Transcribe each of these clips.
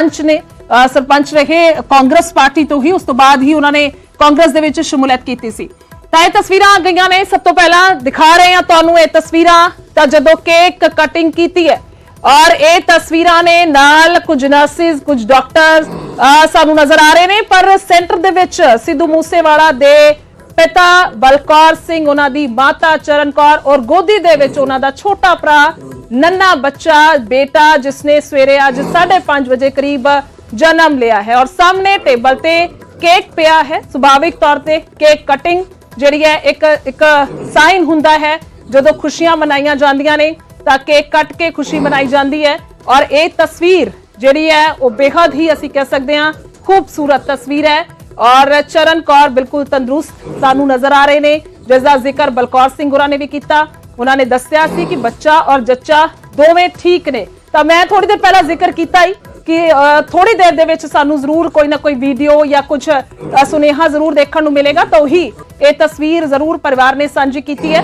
ਸਰਪੰਚ ਨੇ ਸਰਪੰਚ ਰਹੇ ਕਾਂਗਰਸ ਪਾਰਟੀ ਤੋਂ ਹੀ, ਉਸ ਤੋਂ ਬਾਅਦ ਹੀ ਉਹਨਾਂ ਨੇ ਕਾਂਗਰਸ ਦੇ ਵਿੱਚ ਸ਼ਮੂਲੀਅਤ ਕੀਤੀ ਸੀ। ਤਾਂ ਇਹ ਤਸਵੀਰਾਂ ਆ ਗਈਆਂ ਨੇ। ਸਭ ਤੋਂ ਪਹਿਲਾਂ ਦਿਖਾ ਰਹੇ ਹਾਂ ਤੁਹਾਨੂੰ ਇਹ ਤਸਵੀਰਾਂ। ਤਾਂ ਜਦੋਂ ਕੇਕ ਕਟਿੰਗ ਕੀਤੀ ਹੈ, ਔਰ ਇਹ ਤਸਵੀਰਾਂ ਨੇ ਨਾਲ ਕੁਝ ਨਰਸਿਸ, ਕੁਝ ਡਾਕਟਰਸ ਸਾਨੂੰ ਨਜ਼ਰ ਆ ਰਹੇ ਨੇ। ਪਰ ਸੈਂਟਰ ਦੇ ਵਿੱਚ ਸਿੱਧੂ ਮੂਸੇਵਾਲਾ ਦੇ ਪਿਤਾ ਬਲਕੌਰ ਸਿੰਘ, ਉਹਨਾਂ ਦੀ ਮਾਤਾ ਚਰਨ ਕੌਰ, ਔਰ ਗੋਦੀ ਦੇ ਵਿੱਚ ਉਹਨਾਂ ਦਾ ਛੋਟਾ ਭਰਾ ਨੰਨਾ ਬੱਚਾ, ਬੇਟਾ, ਜਿਸਨੇ ਸਵੇਰੇ ਅੱਜ 5:30 ਵਜੇ ਕਰੀਬ ਜਨਮ ਲਿਆ ਹੈ। ਔਰ ਸਾਹਮਣੇ ਟੇਬਲ ਤੇ ਕੇਕ ਪਿਆ ਹੈ। ਸੁਭਾਵਿਕ ਤੌਰ ਤੇ ਕੇਕ ਕਟਿੰਗ ਜਿਹੜੀ ਹੈ, ਇੱਕ ਇੱਕ ਸਾਈਨ ਹੁੰਦਾ ਹੈ। ਜਦੋਂ ਖੁਸ਼ੀਆਂ ਮਨਾਈਆਂ ਜਾਂਦੀਆਂ ਨੇ, ਤਾਂ ਕੇਕ ਕੱਟ ਕੇ ਖੁਸ਼ੀ ਮਨਾਈ ਜਾਂਦੀ ਹੈ। ਔਰ ਇਹ ਤਸਵੀਰ ਜਿਹੜੀ ਹੈ, ਉਹ ਬੇहद ਹੀ ਅਸੀਂ ਕਹਿ ਸਕਦੇ ਹਾਂ, ਖੂਬਸੂਰਤ ਤਸਵੀਰ ਹੈ। ਔਰ ਚਰਨ ਕੌਰ ਬਿਲਕੁਲ ਤੰਦਰੁਸਤ ਸਾਨੂੰ ਨਜ਼ਰ ਆ ਰਹੇ ਨੇ। ਜਿਸ ਦਾ ਜ਼ਿਕਰ ਬਲਕੌਰ ਸਿੰਘ ਹੋਰਾਂ ਨੇ ਵੀ ਕੀਤਾ। ਉਹਨਾਂ ਨੇ ਦੱਸਿਆ ਸੀ ਕਿ ਬੱਚਾ ਔਰ ਜੱਚਾ ਦੋਵੇਂ ਠੀਕ ਨੇ। ਤਾਂ ਮੈਂ ਥੋੜੀ ਦੇਰ ਪਹਿਲਾਂ ਜ਼ਿਕਰ ਕੀਤਾ ਹੀ ਕਿ ਅ, ਥੋੜੀ ਦੇਰ ਦੇ ਵਿੱਚ ਸਾਨੂੰ ਜ਼ਰੂਰ ਕੋਈ ਨਾ ਕੋਈ ਵੀਡੀਓ ਜਾਂ ਕੁਝ ਸੁਨੇਹਾ ਜ਼ਰੂਰ ਦੇਖਣ ਨੂੰ ਮਿਲੇਗਾ। ਤਾਂ ਉਹੀ ਇਹ ਤਸਵੀਰ ਜ਼ਰੂਰ ਪਰਿਵਾਰ ਨੇ ਸਾਂਝੀ ਕੀਤੀ ਹੈ।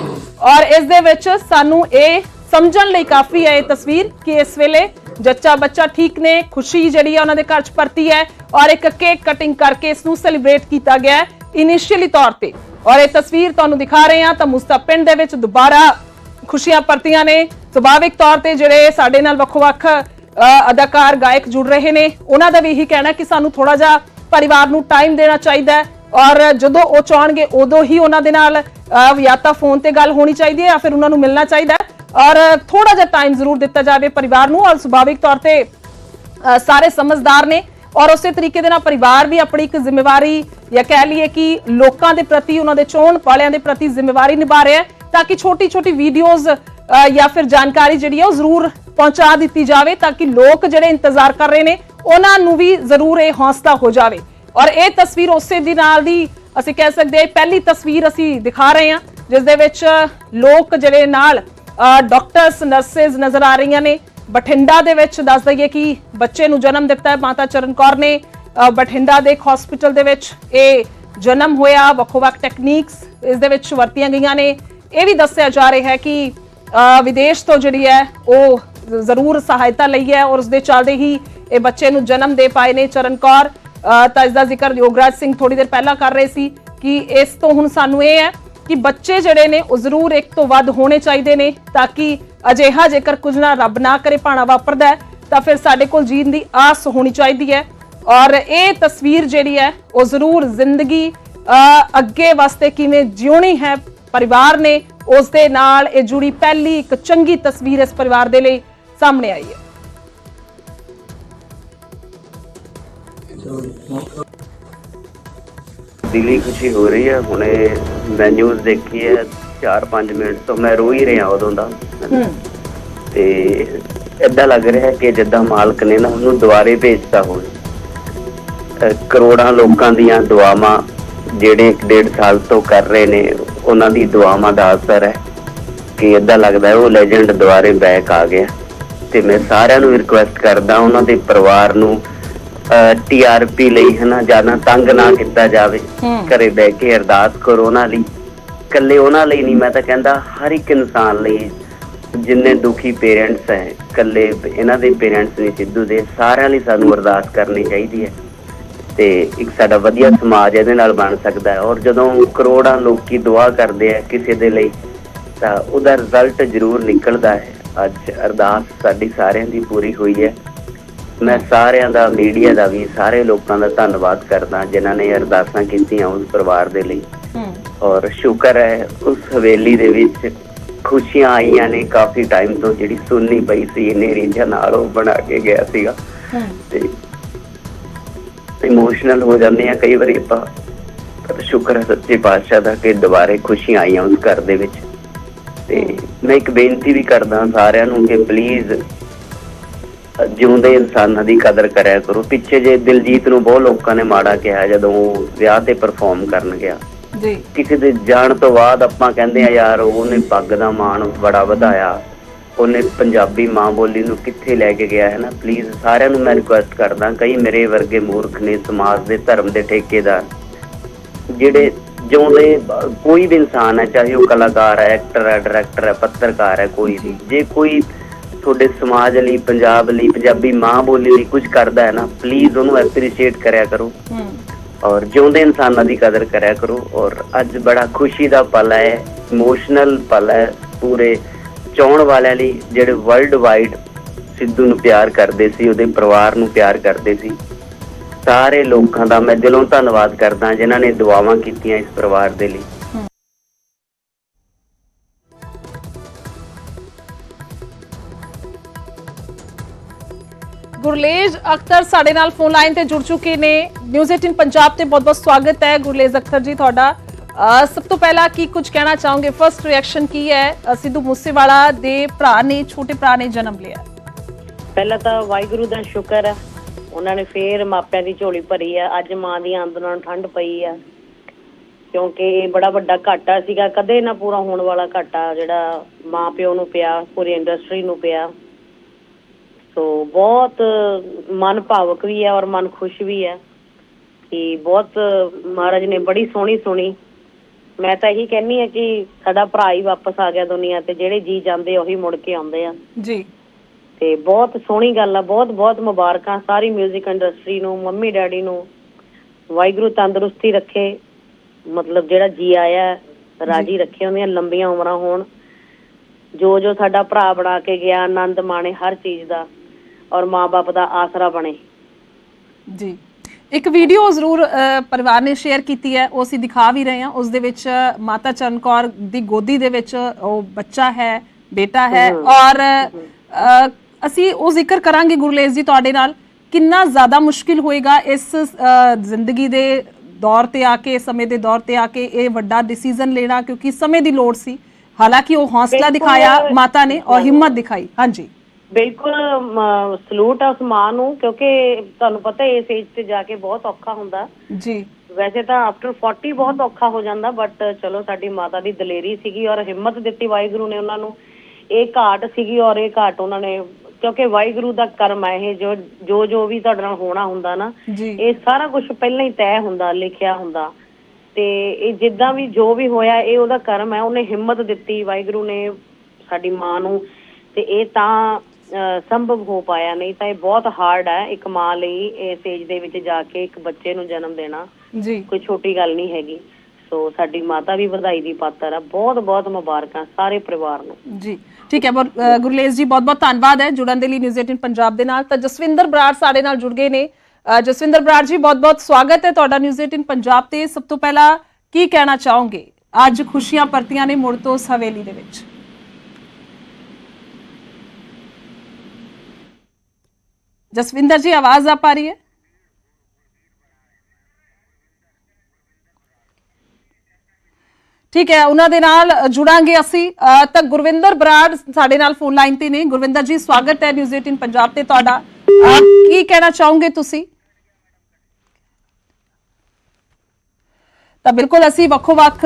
ਔਰ ਇਸ ਦੇ ਵਿੱਚ ਸਾਨੂੰ ਇਹ ਸਮਝਣ ਲਈ ਕਾਫੀ ਹੈ ਇਹ ਤਸਵੀਰ ਕਿ ਇਸ ਵੇਲੇ ਜੱਚਾ ਬੱਚਾ ਠੀਕ ਨੇ ਖੁਸ਼ੀ ਜਿਹੜੀ ਹੈ ਉਹਨਾਂ ਦੇ ਘਰ ਚ ਪਰਤੀ ਹੈ ਔਰ ਇੱਕ ਕੇਕ ਕਟਿੰਗ ਕਰਕੇ ਇਸ ਨੂੰ ਸੈਲੀਬ੍ਰੇਟ ਕੀਤਾ ਗਿਆ ਹੈ ਇਨੀਸ਼ੀਅਲੀ ਤੌਰ ਤੇ। ਔਰ ਇਹ ਤਸਵੀਰ ਤੁਹਾਨੂੰ ਦਿਖਾ ਰਹੇ ਹਾਂ ਤਾਂ ਮੁਸਤਾ ਪਿੰਡ ਦੇ ਵਿੱਚ ਦੁਬਾਰਾ ਖੁਸ਼ੀਆਂ ਪਰਤੀਆਂ ਨੇ। ਸੁਭਾਵਿਕ ਤੌਰ ਤੇ ਜਿਹੜੇ ਸਾਡੇ ਨਾਲ ਵੱਖ-ਵੱਖ ਅਦਾਕਾਰ, ਗਾਇਕ ਜੁੜ ਰਹੇ ਨੇ, ਉਹਨਾਂ ਦਾ ਵੀ ਇਹੀ ਕਹਿਣਾ ਕਿ ਸਾਨੂੰ ਥੋੜਾ ਜਿਹਾ ਪਰਿਵਾਰ ਨੂੰ ਟਾਈਮ ਦੇਣਾ ਚਾਹੀਦਾ ਔਰ ਜਦੋਂ ਉਹ ਚਾਹਣਗੇ, ਉਦੋਂ ਹੀ ਉਹਨਾਂ ਦੇ ਨਾਲ ਜਾਂ ਤਾਂ ਫੋਨ ਤੇ ਗੱਲ ਹੋਣੀ ਚਾਹੀਦੀ ਹੈ ਜਾਂ ਫਿਰ ਉਹਨਾਂ ਨੂੰ ਮਿਲਣਾ ਚਾਹੀਦਾ ਔਰ ਥੋੜਾ ਜਿਹਾ ਟਾਈਮ ਜ਼ਰੂਰ ਦਿੱਤਾ ਜਾਵੇ ਪਰਿਵਾਰ ਨੂੰ ਔਰ ਸੁਭਾਵਿਕ ਤੌਰ ਤੇ ਸਾਰੇ ਸਮਝਦਾਰ ਨੇ ਔਰ ਉਸੇ ਤਰੀਕੇ ਦੇ ਨਾਲ ਪਰਿਵਾਰ ਵੀ ਆਪਣੀ ਇੱਕ ਜ਼ਿੰਮੇਵਾਰੀ ਜਾਂ ਕਹਿ ਲਈਏ ਕਿ ਲੋਕਾਂ ਦੇ ਪ੍ਰਤੀ, ਉਹਨਾਂ ਦੇ ਚੋਣ ਵਾਲਿਆਂ ਦੇ ਪ੍ਰਤੀ ਜ਼ਿੰਮੇਵਾਰੀ ਨਿਭਾ ਰਿਹਾ ਹੈ। ਤਾਂ ਕਿ ਛੋਟੀ ਛੋਟੀ ਵੀਡੀਓਜ਼ ਜਾਂ ਫਿਰ ਜਾਣਕਾਰੀ ਜਿਹੜੀ ਹੈ ਉਹ ਜ਼ਰੂਰ ਪਹੁੰਚਾ ਦਿੱਤੀ ਜਾਵੇ ਤਾਂ ਕਿ ਲੋਕ ਜਿਹੜੇ ਇੰਤਜ਼ਾਰ ਕਰ ਰਹੇ ਨੇ, ਉਹਨਾਂ ਨੂੰ ਵੀ ਜ਼ਰੂਰ ਇਹ ਹੌਸਲਾ ਹੋ ਜਾਵੇ। ਔਰ ਇਹ ਤਸਵੀਰ ਉਸੇ ਦੀ ਨਾਲ ਦੀ ਅਸੀਂ ਕਹਿ ਸਕਦੇ ਹਾਂ, ਪਹਿਲੀ ਤਸਵੀਰ ਅਸੀਂ ਦਿਖਾ ਰਹੇ ਹਾਂ, ਜਿਸ ਦੇ ਵਿੱਚ ਲੋਕ ਜਿਹੜੇ ਨਾਲ ਡਾਕਟਰਸ ਨਰਸਿਸ ਨਜ਼ਰ ਆ ਰਹੀਆਂ ਨੇ। ਬਠਿੰਡਾ ਦੇ ਵਿੱਚ ਦੱਸ ਦਈਏ ਕਿ ਬੱਚੇ ਨੂੰ ਜਨਮ ਦਿੱਤਾ ਹੈ ਮਾਤਾ ਚਰਨ ਕੌਰ ਨੇ। ਬਠਿੰਡਾ ਦੇ ਇੱਕ ਹਸਪੀਟਲ ਦੇ ਵਿੱਚ ਇਹ ਜਨਮ ਹੋਇਆ। ਵੱਖੋ-ਵੱਖ ਟੈਕਨੀਕਸ ਇਸ ਦੇ ਵਿੱਚ ਵਰਤੀਆਂ ਗਈਆਂ ਨੇ। ਇਹ ਵੀ ਦੱਸਿਆ ਜਾ ਰਿਹਾ ਹੈ ਕਿ ਵਿਦੇਸ਼ ਤੋਂ ਜਿਹੜੀ ਹੈ, ਉਹ ਜ਼ਰੂਰ ਸਹਾਇਤਾ ਲਈ ਹੈ ਔਰ ਉਸ ਦੇ ਚੱਲਦੇ ਹੀ ਇਹ ਬੱਚੇ ਨੂੰ ਜਨਮ ਦੇ ਪਾਏ ਨੇ। ਚਰਨ ਕੌਰ ਤਾਂ ਇਸ ਦਾ ਜ਼ਿਕਰ ਯੋਗਰਾਜ ਸਿੰਘ ਥੋੜੀ ਦੇਰ ਪਹਿਲਾਂ ਕਰ ਰਹੇ ਸੀ ਕਿ ਇਸ ਤੋਂ ਹੁਣ ਸਾਨੂੰ ਇਹ ਹੈ ਕਿ ਬੱਚੇ ਜਿਹੜੇ ਨੇ, ਉਹ ਜ਼ਰੂਰ ਇੱਕ ਤੋਂ ਵੱਧ ਹੋਣੇ ਚਾਹੀਦੇ ਨੇ ਤਾਂ ਕਿ ਅਜਿਹਾ ਜੇਕਰ ਕੁਝ ਨਾ ਰੱਬ ਨਾ ਕਰੇ, ਭਾਣਾ ਵਾਪਰਦਾ ਤਾਂ ਫਿਰ ਸਾਡੇ ਕੋਲ ਜੀਣ ਦੀ ਆਸ ਹੋਣੀ ਚਾਹੀਦੀ ਹੈ। ਔਰ ਇਹ ਤਸਵੀਰ ਜਿਹੜੀ ਹੈ, ਉਹ ਜ਼ਰੂਰ ਜ਼ਿੰਦਗੀ ਅੱਗੇ ਵਾਸਤੇ ਕਿਵੇਂ ਜਿਉਣੀ ਹੈ ਪਰਿਵਾਰ ਨੇ ਉਸ ਦੇ ਨਾਲ ਇਹ ਜੁੜੀ ਪਹਿਲੀ ਇੱਕ ਚੰਗੀ ਤਸਵੀਰ ਇਸ ਪਰਿਵਾਰ ਦੇ ਲਈ ਸਾਹਮਣੇ ਆਈ ਹੈ। ਦਿਲੀ ਖੁਸ਼ੀ ਹੋ ਰਹੀ ਹੈ। ਹੁਣੇ ਮੈਂ ਨਿਊਜ਼ ਦੇਖੀ ਹੈ। 4-5 ਮਿੰਟ ਤੋਂ ਮੈਂ ਰੋ ਹੀ ਰਿਹਾ ਉਦੋਂ ਦਾ। ਤੇ ਏਦਾਂ ਲੱਗ ਰਿਹਾ ਕਿ ਜਿੱਦਾਂ ਮਾਲਕ ਨੇ ਨਾ ਉਹਨੂੰ ਦੁਬਾਰੇ ਭੇਜਤਾ ਹੋਵੇ। ਕਰੋੜਾਂ ਲੋਕਾਂ ਦੀਆਂ ਦੁਆਵਾਂ ਜਿਹੜੇ ਇੱਕ ਡੇਢ ਸਾਲ ਤੋਂ ਕਰ ਰਹੇ ਨੇ ਉਹਨਾਂ ਦੀ ਦੁਆਵਾਂ ਦਾ ਅਸਰ ਹੈ ਕਿ ਏਦਾਂ ਲੱਗਦਾ ਹੈ ਉਹ ਲੈਜੈਂਡ ਦੁਬਾਰੇ ਬੈਕ ਆ ਗਿਆ ਤੇ ਮੈਂ ਸਾਰਿਆਂ ਨੂੰ ਰਿਕੁਐਸਟ ਕਰਦਾ ਉਹਨਾਂ ਦੇ ਪਰਿਵਾਰ ਨੂੰ ਟੀਆਰਪੀ ਲਈ ਹਨਾ ਜਾਨਾ ਤੰਗ ਨਾ ਕੀਤਾ ਜਾਵੇ। ਘਰੇ ਬਹਿ ਕੇ ਅਰਦਾਸ ਕਰੋ ਉਹਨਾਂ ਲਈ। ਇਕੱਲੇ ਉਹਨਾਂ ਲਈ ਨਹੀਂ ਮੈਂ ਤਾਂ ਕਹਿੰਦਾ ਹਰ ਇੱਕ ਇਨਸਾਨ ਲਈ ਜਿੰਨੇ ਦੁਖੀ ਪੇਰੈਂਟਸ ਹੈ ਇਕੱਲੇ ਇਹਨਾਂ ਦੇ ਪੇਰੈਂਟਸ ਨੇ ਸਿੱਧੂ ਦੇ ਸਾਰਿਆਂ ਲਈ ਸਾਨੂੰ ਅਰਦਾਸ ਕਰਨੀ ਚਾਹੀਦੀ ਹੈ। ਤੇ ਇੱਕ ਸਾਡਾ ਵਧੀਆ ਸਮਾਜ ਇਹਦੇ ਨਾਲ ਬਣ ਸਕਦਾ ਹੈ। ਔਰ ਜਦੋਂ ਕਰੋੜਾਂ ਲੋਕੀ ਦੁਆ ਕਰਦੇ ਆ ਕਿਸੇ ਦੇ ਲਈ ਤਾਂ ਉਹਦਾ ਰਿਜ਼ਲਟ ਜ਼ਰੂਰ ਨਿਕਲਦਾ ਹੈ। ਅੱਜ ਅਰਦਾਸ ਸਾਡੀ ਸਾਰਿਆਂ ਦੀ ਪੂਰੀ ਹੋਈ ਹੈ। ਮੈਂ ਸਾਰਿਆਂ ਦਾ ਮੀਡੀਆ ਦਾ ਵੀ ਸਾਰੇ ਲੋਕਾਂ ਦਾ ਧੰਨਵਾਦ ਕਰਦਾ ਜਿਨ੍ਹਾਂ ਨੇ ਅਰਦਾਸਾਂ ਕੀਤੀਆਂ ਉਸ ਪਰਿਵਾਰ ਦੇ ਲਈ। ਔਰ ਸ਼ੁਕਰ ਹੈ ਉਸ ਹਵੇਲੀ ਦੇ ਵਿੱਚ ਖੁਸ਼ੀਆਂ ਆਈਆਂ ਨੇ। ਕਾਫੀ ਟਾਈਮ ਤੋਂ ਜਿਹੜੀ ਸੁਣਨੀ ਪਈ ਸੀ ਨੇਰੀ ਜਿਹਾ ਨਾਲ ਉਹ ਬਣਾ ਕੇ ਗਿਆ ਸੀਗਾ। ਤੇ ਇਮੋਸ਼ਨਲ ਹੋ ਜਾਂਦੇ ਆ ਕਈ ਵਾਰੀ ਆਪਾਂ ਪਰ ਸ਼ੁਕਰ ਹੈ ਸੱਚੇ ਪਾਤਸ਼ਾਹ ਦਾ ਕਿ ਦੁਬਾਰੇ ਖੁਸ਼ੀਆਂ ਆਈਆਂ ਉਸ ਘਰ ਦੇ ਵਿੱਚ। ਤੇ ਮੈਂ ਇੱਕ ਬੇਨਤੀ ਵੀ ਕਰਦਾ ਸਾਰਿਆਂ ਨੂੰ ਕਿ ਪਲੀਜ਼ ਜਿਉਂਦੇ ਇਨਸਾਨਾਂ ਦੀ ਕਦਰ ਕਰਿਆ ਕਰੋ। ਪਿੱਛੇ ਜੇ ਦਿਲਜੀਤ ਨੂੰ ਬਹੁਤ ਲੋਕਾਂ ਨੇ ਮਾੜਾ ਕਿਹਾ ਜਦੋਂ ਉਹ ਵਿਆਹ ਤੇ ਪਰਫਾਰਮ ਕਰਨ ਗਿਆ। ਜੀ। ਕਿਸੇ ਦੇ ਜਾਣ ਤੋਂ ਬਾਅਦ ਆਪਾਂ ਕਹਿੰਦੇ ਆ ਯਾਰ ਉਹਨੇ ਪੱਗ ਦਾ ਮਾਣ ਬੜਾ ਵਧਾਇਆ। ਉਹਨੇ ਪੰਜਾਬੀ ਮਾਂ ਬੋਲੀ ਨੂੰ ਕਿੱਥੇ ਲੈ ਕੇ ਗਿਆ ਹੈ ਨਾ? ਪਲੀਜ਼ ਸਾਰਿਆਂ ਨੂੰ ਮੈਂ ਰਿਕੁਐਸਟ ਕਰਦਾ ਕਈ ਮੇਰੇ ਵਰਗੇ ਮੂਰਖ ਨੇ ਸਮਾਜ ਦੇ ਧਰਮ ਦੇ ਠੇਕੇਦਾਰ। ਜਿਹੜੇ ਜਿਉਂਦੇ ਕੋਈ ਵੀ ਇਨਸਾਨ ਹੈ ਚਾਹੇ ਉਹ ਕਲਾਕਾਰ ਹੈ ਐਕਟਰ ਹੈ ਡਾਇਰੈਕਟਰ ਹੈ ਪੱਤਰਕਾਰ ਹੈ ਕੋਈ ਵੀ ਜੇ ਕੋਈ ਤੁਹਾਡੇ ਸਮਾਜ ਲਈ ਪੰਜਾਬ ਲਈ ਪੰਜਾਬੀ ਮਾਂ ਬੋਲੀ ਲਈ ਕੁਝ ਕਰਦਾ ਹੈ ਨਾ ਪਲੀਜ਼ ਉਹਨੂੰ ਐਪਰੀਸ਼ੀਏਟ ਕਰਿਆ ਕਰੋ। ਔਰ ਜਿਉਂਦੇ ਇਨਸਾਨਾਂ ਦੀ ਕਦਰ ਕਰਿਆ ਕਰੋ। ਔਰ ਅੱਜ ਬੜਾ ਖੁਸ਼ੀ ਦਾ ਪਲ ਹੈ ਇਮੋਸ਼ਨਲ ਪਲ ਹੈ ਪੂਰੇ ਚਾਹਣ ਵਾਲਿਆਂ ਲਈ ਜਿਹੜੇ ਵਰਲਡ ਵਾਈਡ ਸਿੱਧੂ ਨੂੰ ਪਿਆਰ ਕਰਦੇ ਸੀ, ਉਹਦੇ ਪਰਿਵਾਰ ਨੂੰ ਪਿਆਰ ਕਰਦੇ ਸੀ, ਸਾਰੇ ਲੋਕਾਂ ਦਾ ਮੈਂ ਦਿਲੋਂ ਧੰਨਵਾਦ ਕਰਦਾ ਜਿਨ੍ਹਾਂ ਨੇ ਦੁਆਵਾਂ ਕੀਤੀਆਂ ਇਸ ਪਰਿਵਾਰ ਦੇ ਲਈ। ਗੁਰਲੇਜ ਅਖਤਰ ਸਾਡੇ ਨਾਲ ਫੋਨ ਲਾਈਨ ਤੇ ਜੁੜ ਚੁੱਕੇ ਨੇ। ਨਿਊਜ਼ 18 ਪੰਜਾਬ ਤੇ ਬਹੁਤ-ਬਹੁਤ ਸਵਾਗਤ ਹੈ। ਗੁਰਲੇਜ ਅਖਤਰ ਜੀ, ਤੁਹਾਡਾ ਸਭ ਤੋਂ ਪਹਿਲਾਂ ਕੀ ਕੁਝ ਕਹਿਣਾ ਚਾਹੋਗੇ? ਫਰਸਟ ਰਿਐਕਸ਼ਨ ਕੀ ਹੈ? ਸਿੱਧੂ ਮੂਸੇਵਾਲਾ ਦੇ ਭਰਾ ਨੇ, ਛੋਟੇ ਭਰਾ ਨੇ ਜਨਮ ਲਿਆ। ਪਹਿਲਾਂ ਤਾਂ ਵਾਹਿਗੁਰੂ ਦਾ ਸ਼ੁਕਰ ਹੈ। ਉਹਨਾਂ ਨੇ ਫੇਰ ਮਾਪਿਆਂ ਦੀ ਝੋਲੀ ਭਰੀ ਆ। ਅੱਜ ਮਾਂ ਦੀ ਆਂਦਰਾਂ ਨੂੰ ਠੰਡ ਪਈ ਆ। ਕਿਉਂਕਿ ਇਹ ਬੜਾ ਵੱਡਾ ਘਾਟਾ ਸੀਗਾ। ਕਦੇ ਨਾ ਪੂਰਾ ਹੋਣ ਵਾਲਾ ਘਾਟਾ ਜਿਹੜਾ ਮਾਂ ਪਿਓ ਨੂੰ ਪਿਆ, ਪੂਰੀ ਇੰਡਸਟਰੀ ਨੂੰ ਪਿਆ। ਸੋ ਬਹੁਤ ਮਨ ਭਾਵਕ ਵੀ ਹੈ ਔਰ ਮਨ ਖੁਸ਼ ਵੀ ਹੈ ਕਿ ਬਹੁਤ ਮਹਾਰਾਜ ਨੇ ਬੜੀ ਸੋਹਣੀ ਸੋਹਣੀ ਮੈਂ ਤਾਂ ਇਹੀ ਕਹਿੰਨੀ ਆ ਕਿ ਸਾਡਾ ਭਰਾ ਹੀ ਵਾਪਸ ਆ ਗਿਆ ਦੁਨੀਆ ਤੇ ਜਿਹੜੇ ਜੀ ਜਾਂਦੇ ਉਹੀ ਮੁੜ ਕੇ ਆਉਂਦੇ ਆ। ਜੀ। ਤੇ ਬਹੁਤ ਸੋਹਣੀ ਗੱਲ ਆ ਬਹੁਤ ਬਹੁਤ ਮੁਬਾਰਕਾਂ ਸਾਰੀ 뮤직 ਇੰਡਸਟਰੀ ਨੂੰ ਮੰਮੀ ਡੈਡੀ ਨੂੰ। ਵਾਹਿਗੁਰੂ ਤੰਦਰੁਸਤੀ ਰੱਖੇ। ਮਤਲਬ ਜਿਹੜਾ ਜੀ ਆਇਆ ਰਾਜੀ ਰੱਖੇ ਉਹਦੀਆਂ ਲੰਬੀਆਂ ਉਮਰਾਂ ਹੋਣ। ਜੋ ਜੋ ਸਾਡਾ ਭਰਾ ਬਣਾ ਕੇ ਗਿਆ ਆਨੰਦ ਮਾਣੇ ਹਰ ਚੀਜ਼ ਦਾ ਔਰ ਮਾਪੇ ਦਾ ਆਸਰਾ ਬਣੇ। ਜੀ। ਇੱਕ ਵੀਡੀਓ ਜ਼ਰੂਰ ਪਰਿਵਾਰ ਨੇ ਸ਼ੇਅਰ ਕੀਤੀ ਹੈ ਉਹ ਅਸੀਂ ਦਿਖਾ ਵੀ ਰਹੇ ਹਾਂ। ਉਸ ਦੇ ਵਿੱਚ ਮਾਤਾ ਚਰਨ ਕੌਰ ਦੀ ਗੋਦੀ ਦੇ ਵਿੱਚ ਉਹ ਬੱਚਾ ਹੈ ਬੇਟਾ ਹੈ ਔਰ ਅਸੀਂ ਉਹ ਜ਼ਿਕਰ ਕਰਾਂਗੇ ਗੁਰਲੇਸ ਜੀ ਤੁਹਾਡੇ ਨਾਲ ਕਿੰਨਾ ਜ਼ਿਆਦਾ ਮੁਸ਼ਕਿਲ ਹੋਏਗਾ ਇਸ ਜ਼ਿੰਦਗੀ ਦੇ ਦੌਰ ਤੇ ਆ ਕੇ ਸਮੇਂ ਦੇ ਦੌਰ ਤੇ ਆ ਕੇ ਇਹ ਵੱਡਾ ਡਿਸੀਜਨ ਲੈਣਾ ਕਿਉਂਕਿ ਸਮੇਂ ਦੀ ਲੋੜ ਸੀ। ਹਾਲਾਂਕਿ ਉਹ ਹੌਸਲਾ। ਦਿਖਾਇਆ ਮਾਤਾ ਨੇ ਔਰ ਹਿੰਮਤ ਦਿਖਾਈ। ਹਾਂਜੀ। ਬਿਲਕੁਲ ਸਲੂਟ ਆ ਉਸ ਮਾਂ ਨੂੰ ਕਿਉਂਕਿ ਤੁਹਾਨੂੰ ਪਤਾ ਇਸ ਏਜ ਤੇ ਜਾ ਕੇ ਬਹੁਤ ਔਖਾ ਹੁੰਦਾ। ਜੀ। ਵੈਸੇ ਤਾਂ ਆਫਟਰ 40 ਬਹੁਤ ਔਖਾ ਹੋ ਜਾਂਦਾ ਬਟ ਚਲੋ ਸਾਡੀ ਮਾਤਾ ਦੀ ਦਲੇਰੀ ਸੀਗੀ ਔਰ ਹਿੰਮਤ ਦਿੱਤੀ ਵਾਹਿਗੁਰੂ ਨੇ ਉਹਨਾਂ ਨੂੰ। ਇਹ ਘਾਟ ਸੀਗੀ ਔਰ ਇਹ ਘਾਟ ਉਹਨਾਂ ਨੇ ਕਿਉਂਕਿ ਵਾਹਿਗੁਰੂ ਦਾ ਕਰਮ ਹੈ ਇਹ ਜੋ ਜੋ ਜੋ ਵੀ ਤੁਹਾਡੇ ਨਾਲ ਹੋਣਾ ਹੁੰਦਾ ਨਾ ਇਹ ਸਾਰਾ ਕੁਝ ਪਹਿਲਾਂ ਹੀ ਤੈਅ ਹੁੰਦਾ ਲਿਖਿਆ ਹੁੰਦਾ। ਤੇ ਇਹ ਜਿੱਦਾਂ ਵੀ ਜੋ ਵੀ ਹੋਇਆ ਇਹ ਉਹਦਾ ਕਰਮ ਹੈ ਉਹਨੇ ਹਿੰਮਤ ਦਿੱਤੀ ਵਾਹਿਗੁਰੂ ਨੇ ਸਾਡੀ ਮਾਂ ਨੂੰ। ਤੇ ਇਹ ਤਾਂ ਸੰਭਵ ਹੋ ਪਾਇਆ ਨਹੀਂ ਤਾਂ ਇਹ ਬਹੁਤ ਹਾਰਡ ਹੈ ਇੱਕ ਮਾਂ ਲਈ ਇਸ ਏਜ ਦੇ ਵਿੱਚ ਜਾ ਕੇ ਇੱਕ ਬੱਚੇ ਨੂੰ ਜਨਮ ਦੇਣਾ। ਜੀ। ਕੋਈ ਛੋਟੀ ਗੱਲ ਨਹੀਂ ਹੈਗੀ। ਸੋ ਸਾਡੀ ਮਾਤਾ ਵੀ ਵਧਾਈ ਦੀ ਪਾਤਰ ਆ। ਬਹੁਤ ਬਹੁਤ ਮੁਬਾਰਕਾਂ ਸਾਰੇ ਪਰਿਵਾਰ ਨੂੰ। ਜੀ। ਠੀਕ ਹੈ ਬਹੁਤ ਅ, ਗੁਰਲੇਸ ਜੀ ਬਹੁਤ ਬਹੁਤ ਧੰਨਵਾਦ ਹੈ ਜੁੜਨ ਦੇ ਲਈ ਨਿਊਜ਼ 18 ਪੰਜਾਬ ਦੇ ਨਾਲ। ਤਾਂ ਜਸਵਿੰਦਰ ਬਰਾੜ ਸਾਡੇ ਨਾਲ ਜੁੜ ਗਏ ਨੇ। ਅ, ਜਸਵਿੰਦਰ ਬਰਾੜ ਜੀ ਬਹੁਤ ਬਹੁਤ ਸਵਾਗਤ ਹੈ ਤੁਹਾਡਾ ਨਿਊਜ਼ 18 ਪੰਜਾਬ ਤੇ। ਸਭ ਤੋਂ ਪਹਿਲਾਂ ਕੀ ਕਹਿਣਾ ਚਾਹੋਗੇ? ਅੱਜ ਖੁਸ਼ੀਆਂ ਪਰਤੀਆਂ ਨੇ ਮੁੜ ਤੋਂ ਉਸ ਹਵੇਲੀ ਦੇ ਵਿੱਚ। ਜਸਵਿੰਦਰ ਜੀ, ਆਵਾਜ਼ ਆ ਪਾ ਰਹੀ ਹੈ? ਠੀਕ ਹੈ, ਉਹਨਾਂ ਦੇ ਨਾਲ ਜੁੜਾਂਗੇ ਅਸੀਂ। ਤਾਂ ਗੁਰਵਿੰਦਰ ਬਰਾੜ ਸਾਡੇ ਨਾਲ ਫੋਨ ਲਾਈਨ ਤੇ ਨੇ। ਗੁਰਵਿੰਦਰ ਜੀ, ਸਵਾਗਤ ਹੈ ਨਿਊਜ਼ 18 ਪੰਜਾਬ ਤੇ ਤੁਹਾਡਾ। ਕੀ ਕਹਿਣਾ ਚਾਹੋਗੇ ਤੁਸੀਂ? ਤਾਂ ਬਿਲਕੁਲ ਅਸੀਂ ਵੱਖੋ-ਵੱਖ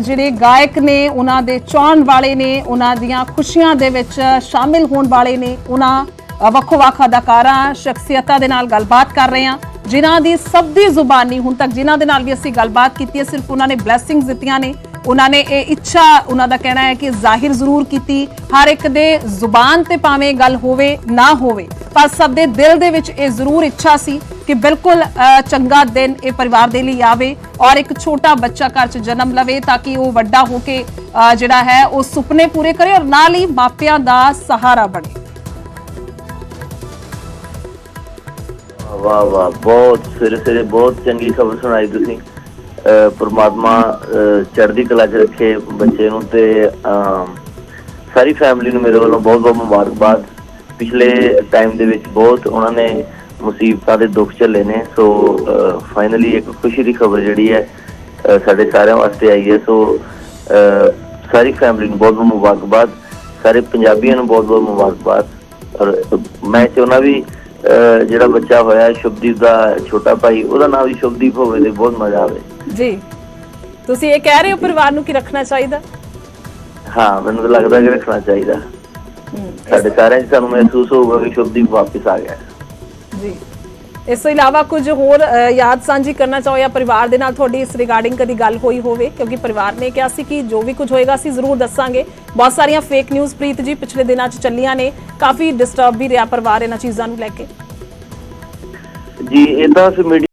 ਜਿਹੜੇ ਗਾਇਕ ਨੇ, ਉਹਨਾਂ ਦੇ ਚਾਹਣ ਵਾਲੇ ਨੇ, ਉਹਨਾਂ ਦੀਆਂ ਖੁਸ਼ੀਆਂ ਦੇ ਵਿੱਚ ਸ਼ਾਮਿਲ ਹੋਣ ਵਾਲੇ ਨੇ, ਉਹਨਾਂ ਵੱਖੋ-ਵੱਖ ਅਦਾਕਾਰਾਂ, ਸ਼ਖਸੀਅਤਾਂ ਦੇ ਨਾਲ ਗੱਲਬਾਤ ਕਰ ਰਹੇ ਹਾਂ। ਜਿਨ੍ਹਾਂ ਦੀ ਸਭ ਦੀ ਜ਼ੁਬਾਨੀ ਹੁਣ ਤੱਕ, ਜਿਨ੍ਹਾਂ ਦੇ ਨਾਲ ਵੀ ਅਸੀਂ ਗੱਲਬਾਤ ਕੀਤੀ ਹੈ, ਸਿਰਫ ਉਹਨਾਂ ਨੇ ਬਲੇਸਿੰਗਸ ਦਿੱਤੀਆਂ ਨੇ। ਉਹਨਾਂ ਨੇ ਇਹ ਇੱਛਾ, ਉਹਨਾਂ ਦਾ ਕਹਿਣਾ ਹੈ ਕਿ ਜ਼ਾਹਿਰ ਜ਼ਰੂਰ ਕੀਤੀ, ਹਰ ਇੱਕ ਦੇ ਜ਼ੁਬਾਨ ਤੇ ਭਾਵੇਂ ਗੱਲ ਹੋਵੇ, ਨਾ ਹੋਵੇ। ਪਰ ਸਭ ਦੇ ਦਿਲ ਦੇ ਵਿੱਚ ਇਹ ਜ਼ਰੂਰ ਇੱਛਾ ਸੀ ਕਿ ਬਿਲਕੁਲ ਚੰਗਾ ਦਿਨ ਇਹ ਪਰਿਵਾਰ ਦੇ ਲਈ ਆਵੇ ਔਰ ਇੱਕ ਛੋਟਾ ਬੱਚਾ ਘਰ 'ਚ ਜਨਮ ਲਵੇ ਤਾਂ ਕਿ ਉਹ ਵੱਡਾ ਹੋ ਕੇ ਜਿਹੜਾ ਹੈ, ਉਹ ਸੁਪਨੇ ਪੂਰੇ ਕਰੇ ਔਰ ਨਾਲ ਹੀ ਮਾਪਿਆਂ ਦਾ ਸਹਾਰਾ ਬਣੇ। ਵਾਹ ਵਾਹ ਬਹੁਤ ਸਿਰੇ ਸਿਰੇ ਬਹੁਤ ਚੰਗੀ ਖਬਰ ਸੁਣਾਈ ਤੁਸੀਂ। ਅਹ ਚੜ੍ਹਦੀ ਕਲਾ 'ਚ ਰੱਖੇ ਬੱਚੇ ਨੂੰ ਤੇ ਸਾਰੀ ਫੈਮਿਲੀ ਨੂੰ ਮੇਰੇ ਵੱਲੋਂ ਬਹੁਤ ਬਹੁਤ ਮੁਬਾਰਕਬਾਦ। ਪਿਛਲੇ ਟਾਈਮ ਦੇ ਵਿੱਚ ਬਹੁਤ ਉਹਨਾਂ ਨੇ ਮੁਸੀਬਤਾਂ ਦੇ ਦੁੱਖ ਝੱਲੇ ਨੇ ਸੋ ਫਾਈਨਲੀ ਇੱਕ ਖੁਸ਼ੀ ਦੀ ਖਬਰ ਜਿਹੜੀ ਹੈ ਸਾਡੇ ਸਾਰਿਆਂ ਵਾਸਤੇ ਆਈ ਹੈ। ਸੋ ਅਹ, ਸਾਰੀ ਫੈਮਿਲੀ ਨੂੰ ਬਹੁਤ ਬਹੁਤ ਮੁਬਾਰਕਬਾਦ ਸਾਰੇ ਪੰਜਾਬੀਆਂ ਨੂੰ ਬਹੁਤ ਬਹੁਤ ਮੁਬਾਰਕਬਾਦ। ਔਰ ਮੈਂ ਚਾਹੁੰਦਾ ਵੀ ਜਿਹੜਾ ਬੱਚਾ ਹੋਇਆ ਸ਼ੁਭਦੀਪ ਦਾ ਛੋਟਾ ਭਾਈ ਉਹਦਾ ਨਾਮ ਵੀ ਸ਼ੁਭਦੀਪ ਹੋਵੇ ਤੇ ਬਹੁਤ ਮਜ਼ਾ ਆਵੇ। ਜੀ। ਤੁਸੀਂ ਇਹ ਕਹਿ ਰਹੇ ਹੋ ਪਰਿਵਾਰ ਨੂੰ ਕੀ ਰੱਖਣਾ ਚਾਹੀਦਾ? ਹਾਂ ਮੈਨੂੰ ਤਾਂ ਲੱਗਦਾ ਕਿ ਰੱਖਣਾ ਚਾਹੀਦਾ। ਸਾਡੇ ਸਾਰਿਆਂ ਸਾਨੂੰ ਮਹਿਸੂਸ ਹੋਊਗਾ ਕਿ ਸ਼ੁਭਦੀਪ ਵਾਪਸ ਆ ਗਿਆ। ਜੀ। ਇਸ ਤੋਂ ਇਲਾਵਾ ਕੁਝ ਹੋਰ ਯਾਦ ਸਾਂਝੀ ਕਰਨਾ ਚਾਹੋ ਜਾਂ ਪਰਿਵਾਰ ਦੇ ਨਾਲ ਤੁਹਾਡੀ ਇਸ ਰਿਗਾਰਡਿੰਗ ਕਦੀ ਗੱਲ ਹੋਈ ਹੋਵੇ? ਕਿਉਂਕਿ ਪਰਿਵਾਰ ਨੇ ਕਿਹਾ ਸੀ ਕਿ ਜੋ ਵੀ ਕੁਝ ਹੋਏਗਾ ਅਸੀਂ ਜ਼ਰੂਰ ਦੱਸਾਂਗੇ। ਬਹੁਤ ਸਾਰੀਆਂ ਫੇਕ ਨਿਊਜ਼ ਪ੍ਰੀਤ ਜੀ ਪਿਛਲੇ ਦਿਨਾਂ 'ਚ ਚੱਲੀਆਂ ਨੇ। ਕਾਫੀ ਡਿਸਟਰਬ ਵੀ ਰਿਹਾ ਪਰਿਵਾਰ ਇਹਨਾਂ ਚੀਜ਼ਾਂ ਨੂੰ ਲੈ ਕੇ। ਜੀ, ਇਹ ਅਸੀਂ